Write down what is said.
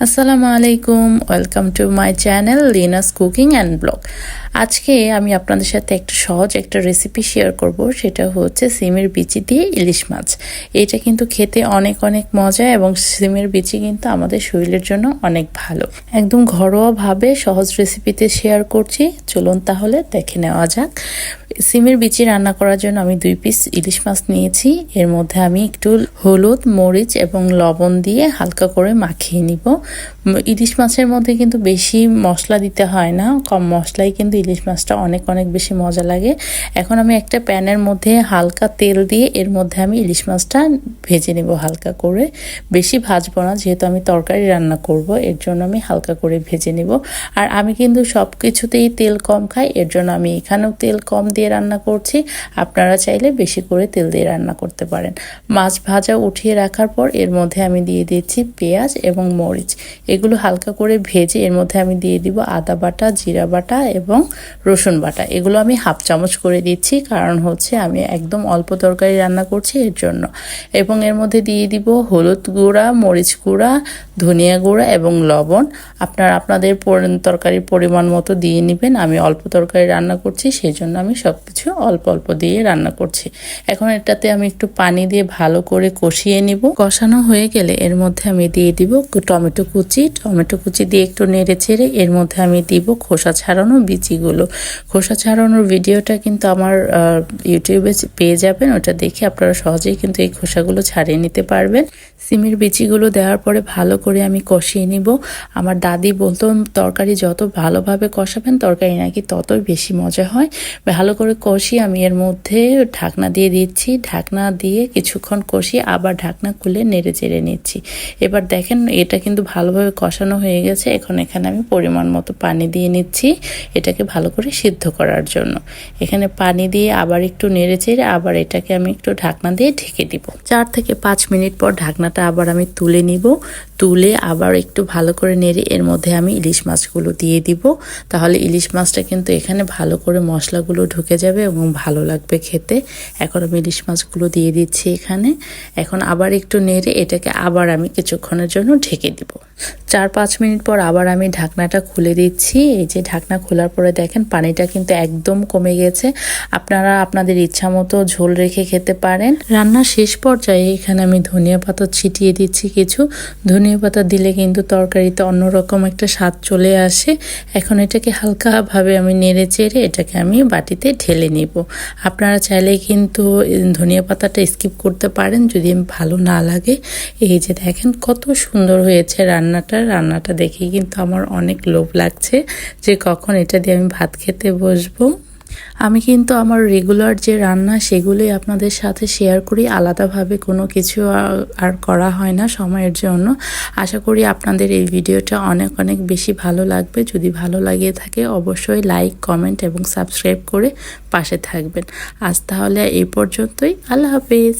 আসসালামু আলাইকুম welcome to my channel Linus cooking and blog আজকে আমি আপনাদের সাথে একটা সহজ একটা রেসিপি শেয়ার করব, সেটা হচ্ছে সিমের বিচি দিয়ে ইলিশ মাছ। এটা কিন্তু খেতে অনেক অনেক মজা এবং সিমের বিচি কিন্তু আমাদের শরীরের জন্য অনেক ভালো। একদম ঘরোয়াভাবে সহজ রেসিপিতে শেয়ার করছি। চলুন তাহলে দেখে নেওয়া যাক। সিমের বিচি রান্না করার জন্য আমি দুই পিস ইলিশ মাছ নিয়েছি। এর মধ্যে আমি একটু হলুদ, মরিচ এবং লবণ দিয়ে হালকা করে মাখিয়ে নিব। ইলিশ মাছের মধ্যে কিন্তু বেশি মশলা দিতে হয় না, কম মশলাই কিন্তু ইলিশ মাছটা অনেক অনেক বেশি মজা লাগে। এখন আমি একটা প্যানের মধ্যে হালকা তেল দিয়ে এর মধ্যে আমি ইলিশ মাছটা ভেজে নেব হালকা করে। বেশি ভাজবো না, যেহেতু আমি তরকারি রান্না করব, এর জন্য আমি হালকা করে ভেজে নেব। আর আমি কিন্তু সব কিছুতেই তেল কম খাই, এর জন্য আমি এখানেও তেল কম দিয়ে রান্না করছি। আপনারা চাইলে বেশি করে তেল দিয়ে রান্না করতে পারেন। মাছ ভাজা উঠিয়ে রাখার পর এর মধ্যে আমি দিয়ে দিচ্ছি পেঁয়াজ এবং মরিচ। এগুলো হালকা করে ভেজে এর মধ্যে আমি দিয়ে দিব আদা বাটা, জিরা বাটা এবং রসুন বাটা। এগুলো আমি হাফ চামচ করে দিচ্ছি, কারণ হচ্ছে আমি একদম অল্প তরকারি রান্না করছি এর জন্য। এবং এর মধ্যে দিয়ে দিব হলুদ গুঁড়া, মরিচ গুঁড়া, ধনিয়া গুঁড়া এবং লবণ। আপনার আপনাদের তরকারির পরিমাণ মতো দিয়ে নেবেন। আমি অল্প তরকারি রান্না করছি সেই জন্য আমি সব কিছু অল্প অল্প দিয়ে রান্না করছি। এখন এটাতে আমি একটু পানি দিয়ে ভালো করে কষিয়ে নিব। কষানো হয়ে গেলে এর মধ্যে আমি দিয়ে দিব টমেটো কুচি। টমেটো কুচি দিয়ে একটু নেড়ে ছেড়ে এর মধ্যে আমি দিব খোসা ছাড়ানো বিচিগুলো খোসা ছাড়ানোর ভিডিওটা কিন্তু আমার ইউটিউবে পেয়ে যাবেন। ওটা দেখে আপনারা সহজেই কিন্তু এই খোসাগুলো ছাড়িয়ে নিতে পারবেন। সিমের বিচিগুলো দেওয়ার পরে ভালো করে আমি কষিয়ে নিব। আমার দাদি বলতো, তরকারি যত ভালোভাবে কষাবেন, তরকারি নাকি ততই বেশি মজা হয়। ভালো করে কষিয়ে আমি এর মধ্যে ঢাকনা দিয়ে দিচ্ছি। ঢাকনা দিয়ে কিছুক্ষণ কষিয়ে আবার ঢাকনা খুলে নেড়ে চেড়ে নিচ্ছি। এবার দেখেন, এটা কিন্তু ভালোভাবে কষানো হয়ে গেছে। এখন এখানে আমি পরিমাণ মতো পানি দিয়ে নিচ্ছি। এটাকে ভালো করে সিদ্ধ করার জন্য। এখানে পানি দিয়ে আবার একটু নেড়ে চেড়ে আবার এটাকে আমি একটু ঢাকনা দিয়ে ঢেকে দিব। চার থেকে পাঁচ মিনিট পর ঢাকনাটা আবার আমি তুলে নিব। তুলে আবার একটু ভালো করে নেড়ে এর মধ্যে আমি ইলিশ মাছগুলো দিয়ে দিব। তাহলে ইলিশ মাছটা কিন্তু এখানে ভালো করে মশলাগুলো ঢুকে যাবে এবং ভালো লাগবে খেতে। এখন আমি ইলিশ মাছগুলো দিয়ে দিচ্ছি এখানে। এখন আবার একটু নেড়ে এটাকে আবার আমি কিছুক্ষণের জন্য ঢেকে দিব। চার পাঁচ মিনিট পর আবার আমি ঢাকনাটা খুলে দিচ্ছি। এই যে ঢাকনা খোলার পরে দেখেন, পানিটা কিন্তু একদম কমে গেছে। আপনারা আপনাদের ইচ্ছা মতো ঝোল রেখে খেতে পারেন। রান্নার শেষ পর্যায়ে এখানে আমি ধনিয়া পাতা ছিটিয়ে দিচ্ছি কিছু। ধনিয়া পাতা দিলে কিন্তু তরকারিতে অন্যরকম একটা স্বাদ চলে আসে। এখন এটাকে হালকাভাবে আমি নেড়ে চেড়ে এটাকে আমি বাটিতে ঢেলে নিব। আপনারা চাইলে কিন্তু ধনিয়া পাতাটা স্কিপ করতে পারেন যদি ভালো না লাগে। এই যে দেখেন, কত সুন্দর হয়েছে রান্নাটা। রান্নাটা দেখে কিন্তু আমার অনেক লোভ লাগছে যে কখন এটা দিয়ে আমি ভাত খেতে বসবো। আমি কিন্তু আমার রেগুলার যে রান্না সেগুলোই আপনাদের সাথে শেয়ার করি। আলাদাভাবে কোনো কিছু আর করা হয় না সময়ের জন্য। আশা করি আপনাদের এই ভিডিওটা অনেক অনেক বেশি ভালো লাগবে। যদি ভালো লাগিয়ে থাকে অবশ্যই লাইক কমেন্ট এবং সাবস্ক্রাইব করে পাশে থাকবেন। আজ তাহলে এই পর্যন্তই। আল্লাহ হাফিজ।